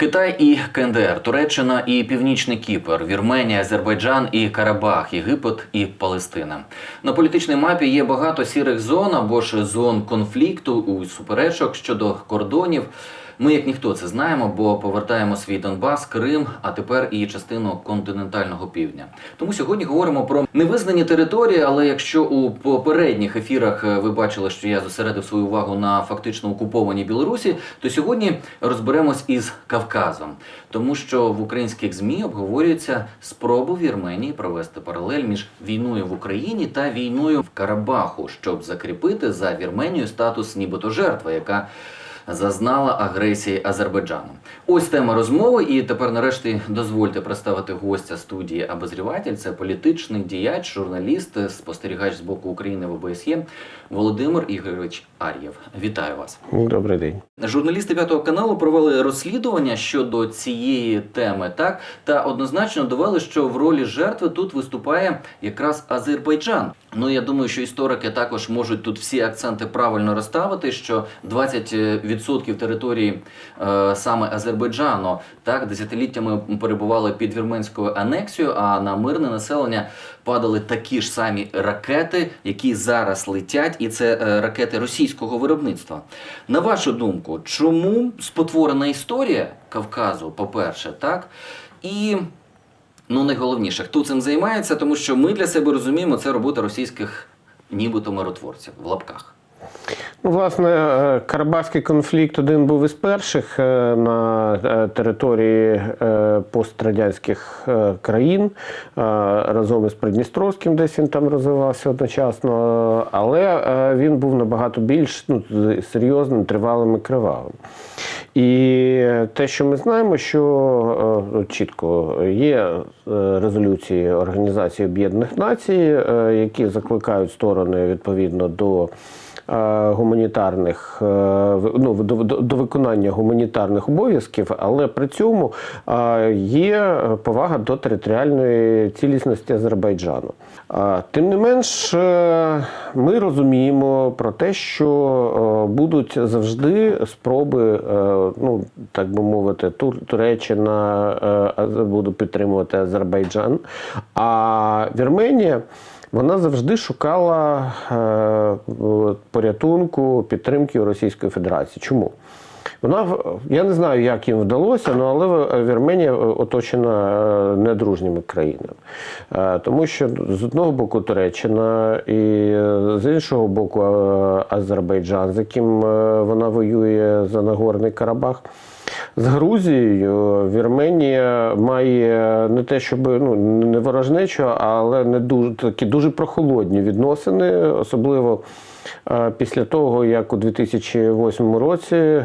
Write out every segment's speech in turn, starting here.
Китай і КНДР, Туреччина і Північний Кіпр, Вірменія, Азербайджан і Карабах, Єгипет і Палестина. На політичній мапі є багато сірих зон або ж зон конфлікту у суперечок щодо кордонів. Ми, як ніхто, це знаємо, бо повертаємо свій Донбас, Крим, а тепер і частину континентального півдня. Тому сьогодні говоримо про невизнані території. Але якщо у попередніх ефірах е, ви бачили, що я зосередив свою увагу на фактично окупованій Білорусі, то сьогодні розберемось із Кавказом, тому що в українських змі обговорюється спробу Вірменії провести паралель між війною в Україні та війною в Карабаху, щоб закріпити за Вірменією статус нібито жертви, яка зазнала агресії Азербайджану. Ось тема розмови. І тепер, нарешті, дозвольте представити гостя студії Обозріватель. Це політичний діяч, журналіст, спостерігач з боку України в ОБСЄ Володимир Ігорович Ар'єв. Вітаю вас. Добрий день. Журналісти п'ятого каналу провели розслідування щодо цієї теми, так та однозначно довели, що в ролі жертви тут виступає якраз Азербайджан. Ну я думаю, що історики також можуть тут всі акценти правильно розставити. Що 20% території е, саме Азербайджану так десятиліттями перебували під вірменською анексією, а на мирне населення падали такі ж самі ракети, які зараз летять, і це е, ракети російського виробництва. На вашу думку, чому спотворена історія Кавказу, по-перше, так? І ну найголовніше, хто цим займається, тому що ми для себе розуміємо, це робота російських нібито миротворців в лапках. Ну, власне, е, Карабахський конфлікт один був із перших е, на е, території пострадянських країн разом із Придністровським, десь він там розвивався одночасно, але він був набагато більш ну, серйозним, тривалим і кривавим. І те, що ми знаємо, що чітко є резолюції Організації Об'єднаних Націй, які закликають сторони відповідно до гуманітарних е, ну, до, до, виконання гуманітарних обов'язків, але при цьому е, є повага до територіальної цілісності Азербайджану. Тим не менш, е, ми розуміємо про те, що е, будуть завжди спроби, е, ну так би мовити, Туреччина е, буде підтримувати Азербайджан, а Вірменія. Вона завжди шукала е, порятунку, підтримки Російської Федерації. Чому? Вона я не знаю, як їм вдалося, ну, але Вірменія оточена е, недружніми країнами. Е, Тому що з одного боку Туреччина і з іншого боку Азербайджан, з яким вона воює за Нагорний Карабах. З Грузією Вірменія має не те, щоб ну не ворожнечу, але не дуже такі дуже прохолодні відносини, особливо е, після того, як у 2008 році е,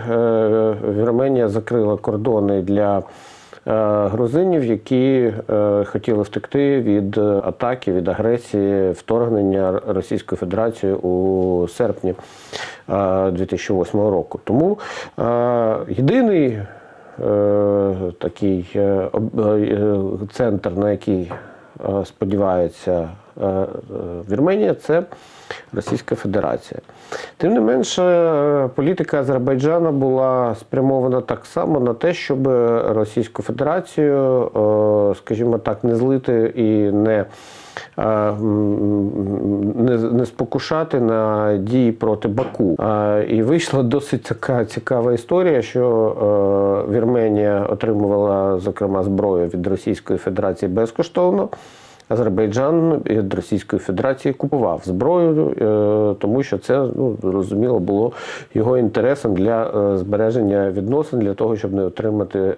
Вірменія закрила кордони для е, грузинів, які хотіли втекти від атаки, від агресії, вторгнення Російської Федерації у серпні е, 2008 року. Тому єдиний такий е, е, центр, на який е, сподівається е, е, Вірменія, це Російська Федерація. Тим не менше, е, політика Азербайджана була спрямована так само на те, щоб Російську Федерацію, е, скажімо так, не злити і не. Не, не спокушати на дії проти Баку. І вийшла досить така цікава історія, що е, Вірменія отримувала зокрема зброю від Російської Федерації безкоштовно. Азербайджан від Російської Федерації купував зброю, е, тому що це ну зрозуміло було його інтересом для е, збереження відносин для того, щоб не отримати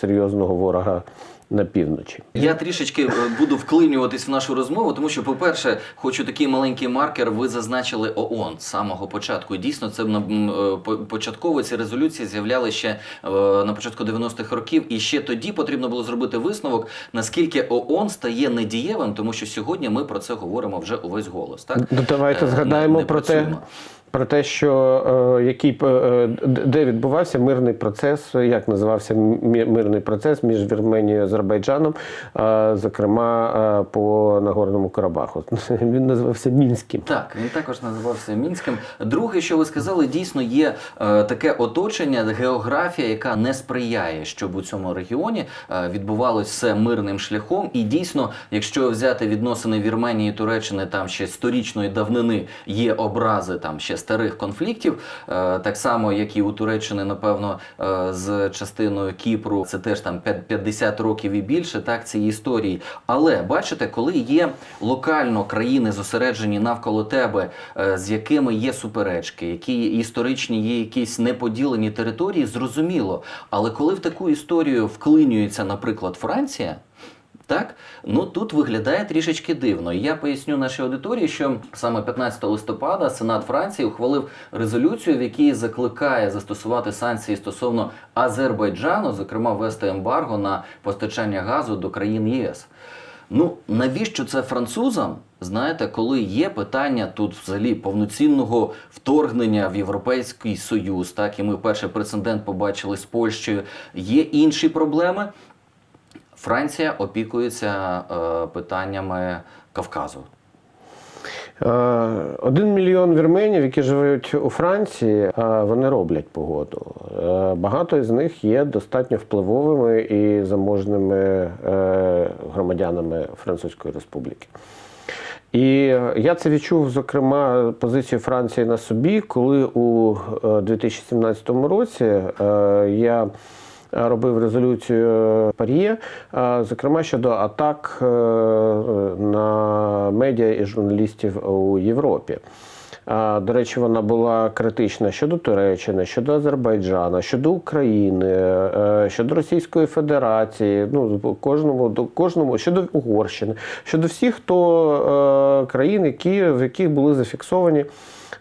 серйозного ворога на півночі. Я трішечки е, буду вклинюватись в нашу розмову, тому що, по-перше, хочу такий маленький маркер. Ви зазначили ООН з самого початку. Дійсно, це е, початково ці резолюції з'являли ще е, на початку 90-х років, і ще тоді потрібно було зробити висновок, наскільки ООН стає недієвим, тому що сьогодні ми про це говоримо вже увесь голос. Так Ну, давайте згадаємо не- не про те. Про те, що е, який п- е, де відбувався мирний процес, як називався мирний процес між Вірменією і Азербайджаном, е, зокрема е, по Нагорному Карабаху. Він називався Мінським. Так, він також називався Мінським. Друге, що ви сказали, дійсно є е, таке оточення, географія, яка не сприяє, щоб у цьому регіоні е, відбувалось все мирним шляхом. І дійсно, якщо взяти відносини Вірменії і Туреччини, там ще сторічної давнини є образи там ще старих конфліктів, е, так само як і у Туреччини, напевно, е, з частиною Кіпру, це теж там п'ят- 50 років і більше, так цієї історії. Але бачите, коли є локально країни зосереджені навколо тебе, е, з якими є суперечки, які історичні є якісь неподілені території, зрозуміло. Але коли в таку історію вклинюється, наприклад, Франція. Так, ну тут виглядає трішечки дивно. І я поясню нашій аудиторії, що саме 15 листопада Сенат Франції ухвалив резолюцію, в якій закликає застосувати санкції стосовно Азербайджану, зокрема ввести ембарго на постачання газу до країн ЄС. Ну навіщо це французам? Знаєте, коли є питання тут взагалі повноцінного вторгнення в Європейський Союз, так і ми перший прецедент побачили з Польщею. Є інші проблеми. Франція опікується е, питаннями Кавказу. Е, Один мільйон вірменів, які живуть у Франції, е, вони роблять погоду. Багато з них є достатньо впливовими і заможними громадянами Французької Республіки. І я це відчув, зокрема, позицію Франції на собі, коли у е, 2017 році я робив резолюцію Пар'є, е, зокрема щодо атак е, на медіа і журналістів у Європі. До речі, вона була критична щодо Туреччини, щодо Азербайджана, щодо України, е, щодо Російської Федерації, ну кожному до кожному щодо Угорщини, щодо всіх, хто е, країн, які в яких були зафіксовані.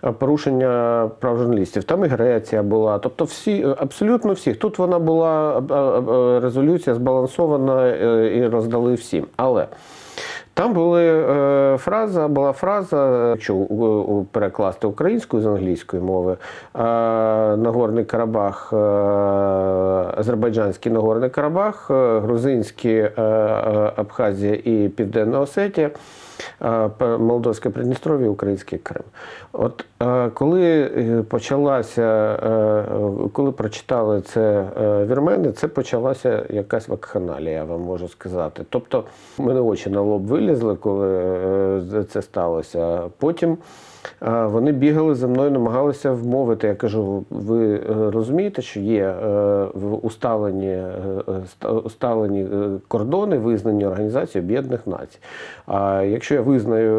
Е, Порушення прав журналістів. Там і Греція була. Тобто всі, абсолютно всіх. Тут вона була е, е, резолюція збалансована е, і роздали всім. Але там були е, фраза, була фраза, якщо у- у- перекласти українською з англійської мови, е, Нагорний Карабах, е, Азербайджанський Нагорний Карабах, е, грузинський е, е, Абхазія і Південна Осетія. Е, Молдовське Придністров'я, Український Крим. От е, коли е, почалася, коли прочитали це вірмени, це почалася якась вакханалія, я вам можу сказати. Тобто, мене очі на лоб вилізли, коли це сталося. Потім вони бігали за мною, намагалися вмовити. Я кажу: ви е, розумієте, що є е, усталені, е, ста- усталені е, кордони, визнані Організацією Об'єднаних Націй. А якщо я визнаю,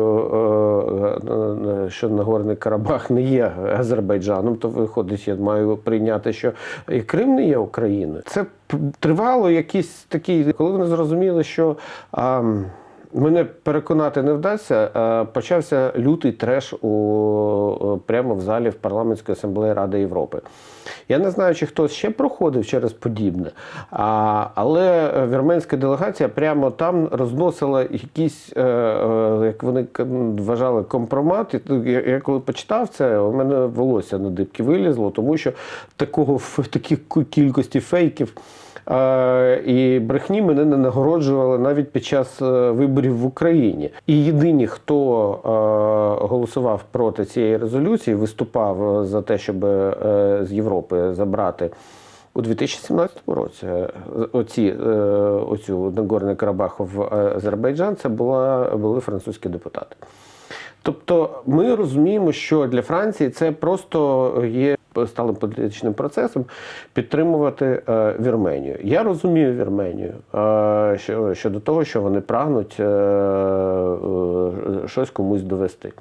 що Нагорний Карабах не є Азербайджаном, то виходить, я маю прийняти, що і Крим не є Україною. Це тривало якісь такі, коли вони зрозуміли, що. А, Мене переконати не вдасться. е, Почався лютий треш у е, прямо в залі в парламентської асамблеї Ради Європи. Я не знаю, чи хтось ще проходив через подібне, а, але вірменська делегація прямо там розносила якісь, е, е, як вони вважали, компромат. І Я, коли почитав це, у мене волосся на дибки вилізло, тому що такого в такій кількості фейків. І брехні мене не нагороджували навіть під час е, виборів в Україні. І єдині, хто е, голосував проти цієї резолюції, виступав е, за те, щоб з Європи забрати. У 2017 році оці, оцю Нагорний Карабах в Азербайджан це була, були французькі депутати. Тобто ми розуміємо, що для Франції це просто є сталим політичним процесом підтримувати е, Вірменію. Я розумію Вірменію е, щодо того, що вони прагнуть е, щось комусь довести.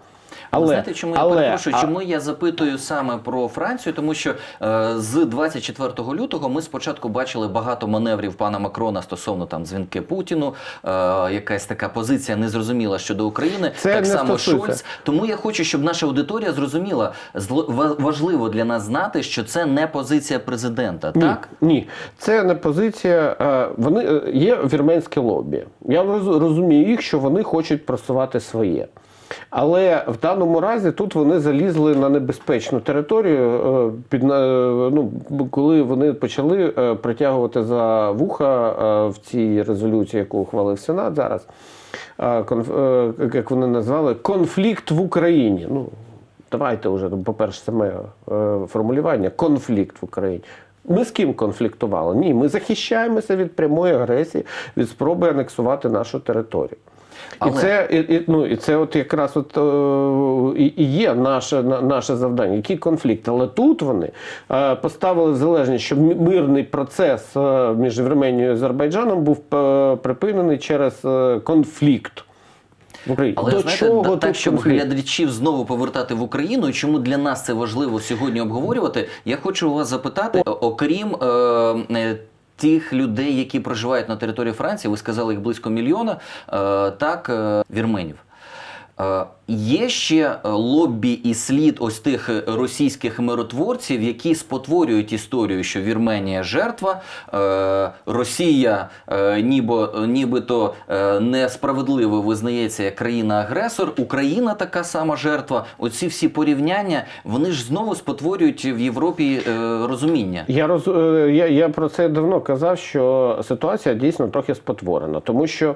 Але, знаєте, чому я але- перепрошую, а- чому я запитую саме про Францію? Тому що е, з 24 лютого ми спочатку бачили багато маневрів пана Макрона стосовно там дзвінки Путіну, е, якась така позиція незрозуміла щодо України. Це так не само стосується. Шольц. Тому я хочу, щоб наша аудиторія зрозуміла, важливо для нас знати, що це не позиція президента. Ні, Так ні, це не позиція. е, Вони е, є вірменське лобі. Я роз- розумію їх, що вони хочуть просувати своє. Але в даному разі тут вони залізли на небезпечну територію, е, під, е, ну, коли вони почали е, притягувати за вуха в цій резолюції, яку ухвалив Сенат зараз, як вони назвали, конфлікт в Україні. Ну, давайте вже, по-перше, саме формулювання конфлікт в Україні. Ми з ким конфліктували? Ні, ми захищаємося від прямої агресії, від спроби анексувати нашу територію. Але- І це і, і, ну, і це от якраз от, е, і, і є наше, на- наше завдання. Який конфлікт? Але тут вони е, поставили залежність, щоб мирний процес е, між Вірменією і Азербайджаном був е, припинений через е, конфлікт. Україні. Але До знаєте, чого так, щоб конфлікт? глядачів знову повертати в Україну, і чому для нас це важливо сьогодні обговорювати, я хочу у вас запитати, о- окрім е, тих людей, які проживають на території Франції, ви сказали їх близько мільйона, е, так, е, вірменів. Є ще е, лобі і слід ось тих е, російських миротворців, які спотворюють історію, що Вірменія жертва, е, Росія нібо, нібито несправедливо визнається як країна-агресор, Україна така сама жертва. Оці всі порівняння вони ж знову спотворюють в Європі розуміння. Я роз я, я про це давно казав, що ситуація дійсно трохи спотворена, тому що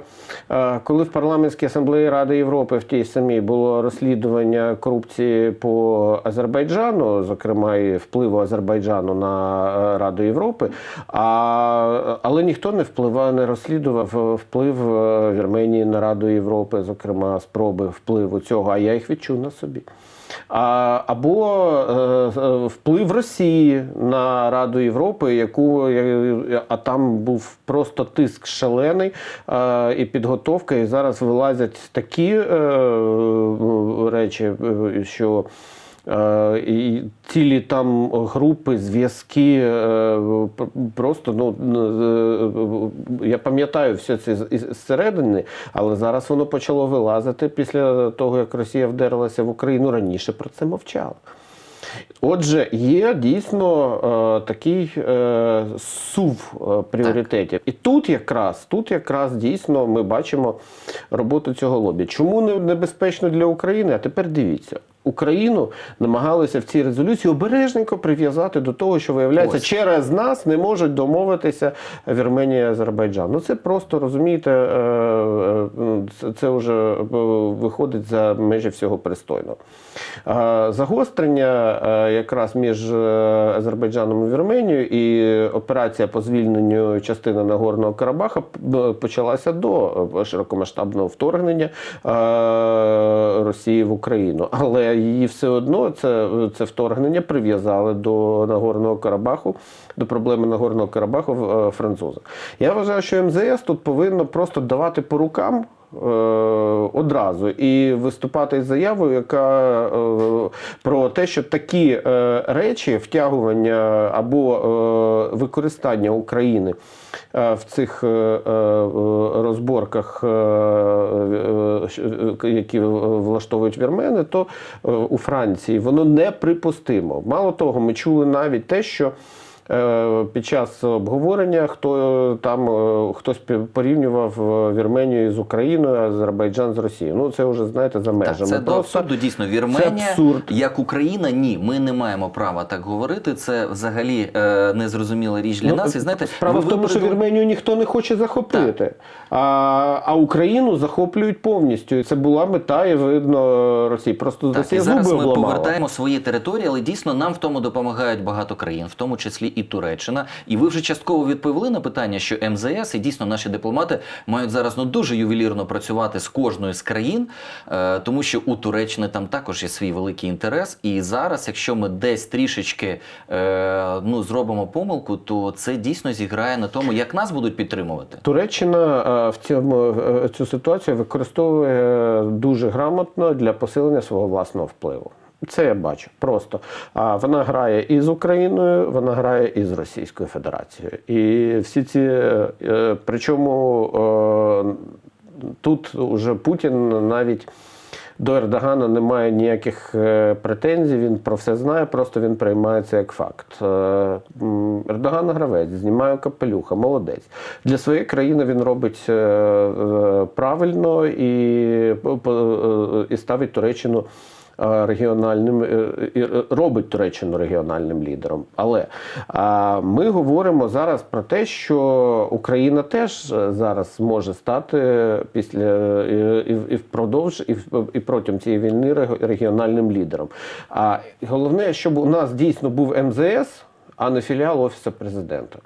коли в парламентській асамблеї Ради Європи в тій самій розслідування корупції по Азербайджану, зокрема і впливу Азербайджану на е, Раду Європи, а, але ніхто не впливав, не розслідував вплив е, Вірменії на Раду Європи, зокрема спроби впливу цього, а я їх відчув на собі. Або е, вплив Росії на Раду Європи, яку а там був просто тиск шалений е, і підготовка, і зараз вилазять такі е, речі, що. Е, І цілі там групи, зв'язки е, просто ну е, я пам'ятаю все це зсередини, але зараз воно почало вилазити після того, як Росія вдерлася в Україну раніше про це мовчала. Отже, є дійсно такий сув пріоритетів. І тут якраз, тут якраз дійсно ми бачимо роботу цього лобі. Чому небезпечно для України? А тепер дивіться. Україну намагалися в цій резолюції обережненько прив'язати до того, що виявляється, Ось. через нас не можуть домовитися Вірменія і Азербайджан. Ну це просто розумієте, е, е, це, вже е, виходить за межі всього пристойного. Загострення якраз між Азербайджаном і Вірменією і операція по звільненню частини Нагорного Карабаха почалася до широкомасштабного вторгнення Росії в Україну. Але її все одно це, це вторгнення прив'язали до Нагорного Карабаху, до проблеми Нагорного Карабаху е, французи. Я вважаю, що МЗС тут повинно просто давати по рукам. е, Одразу і виступати із заявою, яка е, про те, що такі речі, втягування або використання України в цих е, е, розборках, е, е, які влаштовують вірмени, то е, у Франції воно неприпустимо. Мало того, ми чули навіть те, що. Е, Під час обговорення хто там е, хтось порівнював е, Вірменію з Україною, Азербайджан з Росією. Ну це вже знаєте за Так, межами. це до Просто абсурду дійсно. Вірменія, абсурд. як Україна, ні, ми не маємо права так говорити. Це взагалі е, незрозуміла річ для Ну, нас. І знаєте, справа ви в тому, що Вірменію ніхто не хоче захопити, а, а Україну захоплюють повністю. І це була мета, і видно Росії. Просто Так, і зараз зуби ми обламала. повертаємо свої території, але дійсно нам в тому допомагають багато країн, в тому числі і Туреччина. І ви вже частково відповіли на питання, що МЗС і дійсно наші дипломати мають зараз ну дуже ювелірно працювати з кожною з країн, е, тому що у Туреччини там також є свій великий інтерес. І зараз, якщо ми десь трішечки е, ну зробимо помилку, то це дійсно зіграє на тому, як нас будуть підтримувати. Туреччина е, в цьому цю ситуацію використовує дуже грамотно для посилення свого власного впливу. Це я бачу просто. А вона грає і з Україною, вона грає і з Російською Федерацією. І всі ці е, е, причому е, тут уже Путін навіть. до Ердогана немає ніяких претензій. Він про все знає, просто він приймається як факт. Ердоган гравець, знімає капелюха, молодець. Для своєї країни він робить правильно і, і ставить Туреччину регіональним е, і робить Туреччину регіональним лідером. Але ми говоримо зараз про те, що Україна теж е, зараз може стати після е, і, і впродовж і, і протягом цієї війни рег- регіональним лідером. А головне, щоб у нас дійсно був МЗС, а не філіал Офісу президента.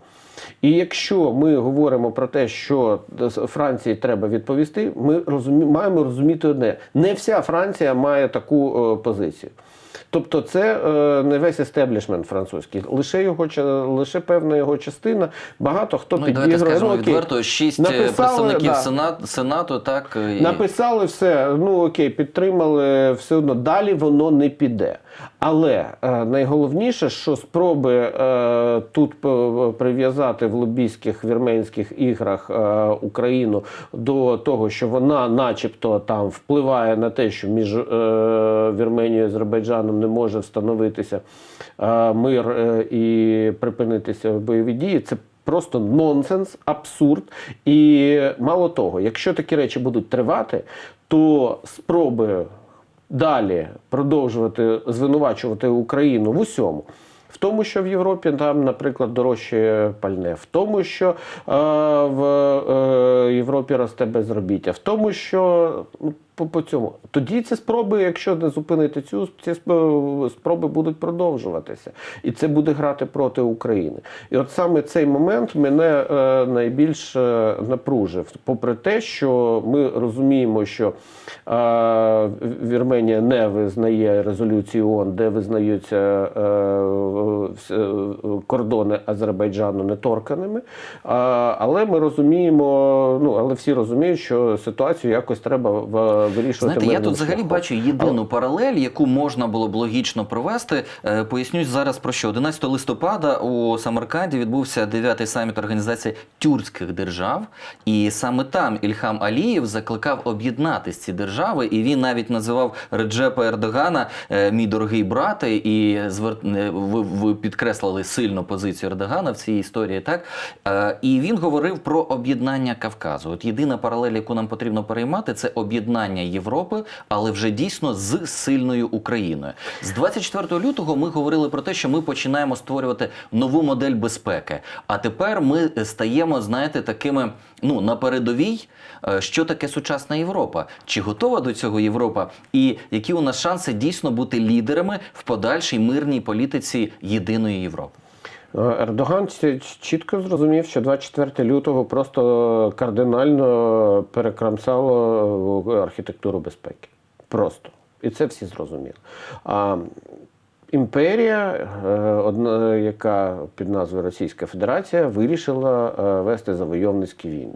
І якщо ми говоримо про те, що Франції треба відповісти, ми розумі, маємо розуміти одне: не вся Франція має таку е, позицію. Тобто, це е, не весь естеблішмент французький, лише його лише певна його частина. Багато хто Ну і давайте підігрує. скажемо Ну, окей, відверто, шість е, Написали, представників да. сенат, сенату, так і... Написали все, ну окей, підтримали, все одно далі воно не піде. Але е, найголовніше, що спроби е, тут прив'язати в лобійських вірменських іграх е, Україну до того, що вона, начебто, там впливає на те, що між е, Вірменією і Азербайджаном не може встановитися е, мир е, і припинитися бойові дії, це Просто нонсенс, абсурд. І мало того, якщо такі речі будуть тривати, то спроби далі продовжувати звинувачувати Україну в усьому. В тому, що в Європі там, наприклад, дорожче пальне, в тому, що е, в е, Європі росте безробіття, в тому, що ну, по, по цьому. Тоді ці спроби, якщо не зупинити цю, ці спроби будуть продовжуватися. І це буде грати проти України. І от саме цей момент мене е, найбільш е, напружив. Попри те, що ми розуміємо, що е, Вірменія не визнає резолюцію ООН, де визнаються е, е, кордони Азербайджану неторканими. А, але ми розуміємо, ну але всі розуміють, що ситуацію якось треба в- вирішувати. Знаєте, я тут взагалі бачу єдину паралель, яку можна було б логічно провести. Е, Поясню зараз про що. 11 листопада у Самарканді відбувся 9-й саміт організації тюркських держав, і саме там Ільхам Алієв закликав об'єднатись ці держави, і він навіть називав Реджепа Ердогана е, мій дорогий брате, і звер- е, ви, ви підкреслили сильно позицію Ердогана в цій історії, так і він говорив про об'єднання Кавказу. От єдина паралель, яку нам потрібно переймати, це об'єднання Європи, але вже дійсно з сильною Україною. З 24 лютого ми говорили про те, що ми починаємо створювати нову модель безпеки. А тепер ми стаємо, знаєте, такими ну на передовій. Е, Що таке сучасна Європа? Чи готова до цього Європа? І які у нас шанси дійсно бути лідерами в подальшій мирній політиці єдиної Європи? Е, Ердоган чітко зрозумів, що 24 лютого просто кардинально перекрамсало е, архітектуру безпеки. Просто. І це всі зрозуміли. А імперія, е, одна, яка під назвою Російська Федерація, вирішила вести завойовницькі війни.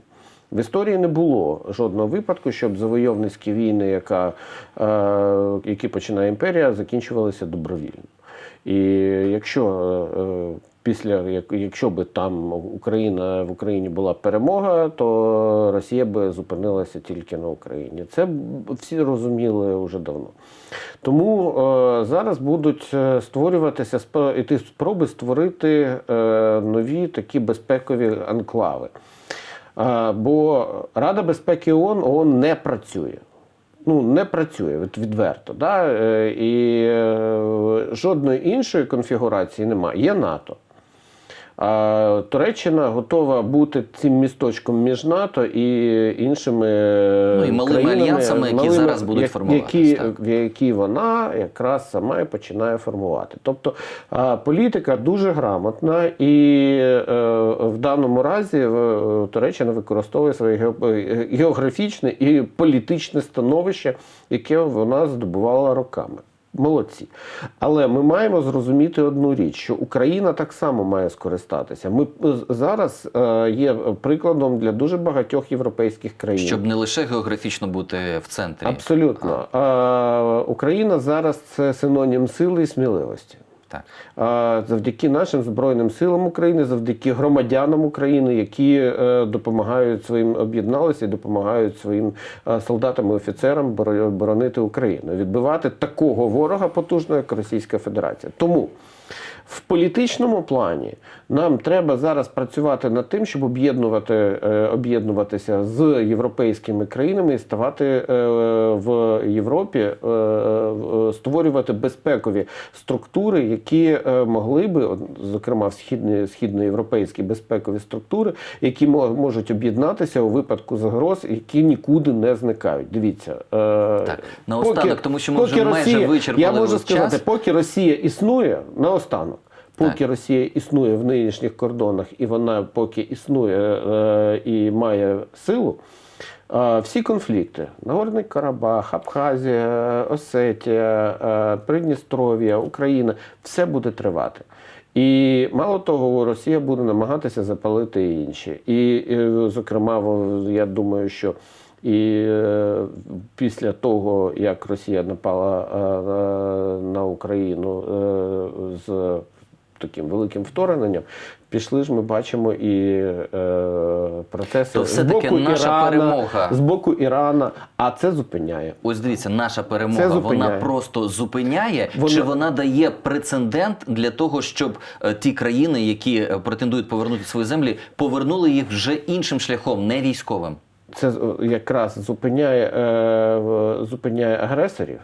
В історії не було жодного випадку, щоб завойовницькі війни, яка, які починає імперія, закінчувалися добровільно. І якщо після якщо би там Україна в Україні була перемога, то Росія би зупинилася тільки на Україні. Це всі розуміли вже давно. Тому е, зараз будуть е, створюватися іти спроби створити е, нові такі безпекові анклави. Е, Бо Рада безпеки ООН, ООН не працює. Ну, не працює відверто. Да? Е, І е, жодної іншої конфігурації немає. Є НАТО. А Туреччина готова бути цим місточком між НАТО і іншими Ну, і малими країнами, альянсами, які зараз будуть як- формуватись, Які, які вона якраз сама і починає формувати. Тобто політика дуже грамотна, і е, в даному разі Туреччина використовує своє гео- географічне і політичне становище, яке вона здобувала роками. Молодці. Але ми маємо зрозуміти одну річ, що Україна так само має скористатися. Ми е, зараз е, є прикладом для дуже багатьох європейських країн. Щоб не лише географічно бути в центрі. Абсолютно. А, Україна зараз це синонім сили і сміливості. Так. Завдяки нашим збройним силам України, завдяки громадянам України, які е, допомагають своїм об'єдналися допомагають своїм е, солдатам і офіцерам боро- боронити Україну, відбивати такого ворога потужного, як Російська Федерація. Тому в політичному плані нам треба зараз працювати над тим, щоб об'єднувати, е, об'єднуватися з європейськими країнами і ставати е, в Європі, е, створювати безпекові структури, які могли би, зокрема східні, східноєвропейські безпекові структури, які мо- можуть об'єднатися у випадку загроз, які нікуди не зникають. Дивіться, Так, наостанок, тому що ми вже майже Росія, вичерпали я можу час. поки Росія існує, наостанок. Поки Так. Росія існує в нинішніх кордонах, і вона поки існує е, і має силу, е, всі конфлікти: Нагорний Карабах, Абхазія, Осетія, е, Придністров'я, Україна, все буде тривати. І мало того, Росія буде намагатися запалити і інші. І, е, зокрема, я думаю, що і е, після того, як Росія напала е, е, на Україну е, з таким великим вторгненням, пішли ж ми бачимо і е, процеси То з все-таки боку наша Ірана, перемога. з боку Ірана, а це зупиняє. Ось дивіться, наша перемога вона просто зупиняє, Вона- чи вона дає прецедент для того, щоб е, ті країни, які е, претендують повернути свої землі, повернули їх вже іншим шляхом, не військовим. Це е, якраз зупиняє, е, зупиняє агресорів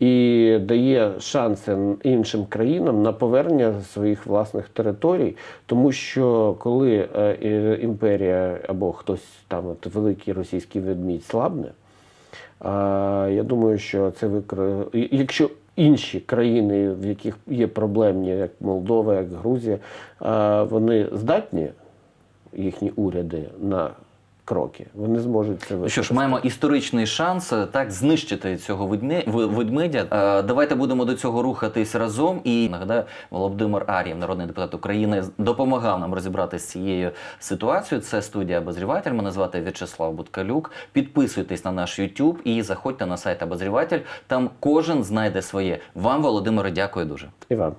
і дає шанси іншим країнам на повернення своїх власних територій, тому що коли е, імперія або хтось там от, великий російський ведмідь слабне, я думаю, що це викр... Якщо інші країни, в яких є проблемні, як Молдова, як Грузія, вони здатні, їхні уряди, на кроки, вони зможуть це Ну Що ж, маємо історичний шанс е, так знищити цього ведме- ведмедя. Е, Давайте будемо до цього рухатись разом. І нагадаю, Володимир Ар'єв, народний депутат України, допомагав нам розібратися з цією ситуацією. Це студія Обозріватель. Мене звати В'ячеслав Буткалюк. Підписуйтесь на наш YouTube і заходьте на сайт Обозріватель. Там кожен знайде своє. Вам, Володимире, дякую дуже. І вам.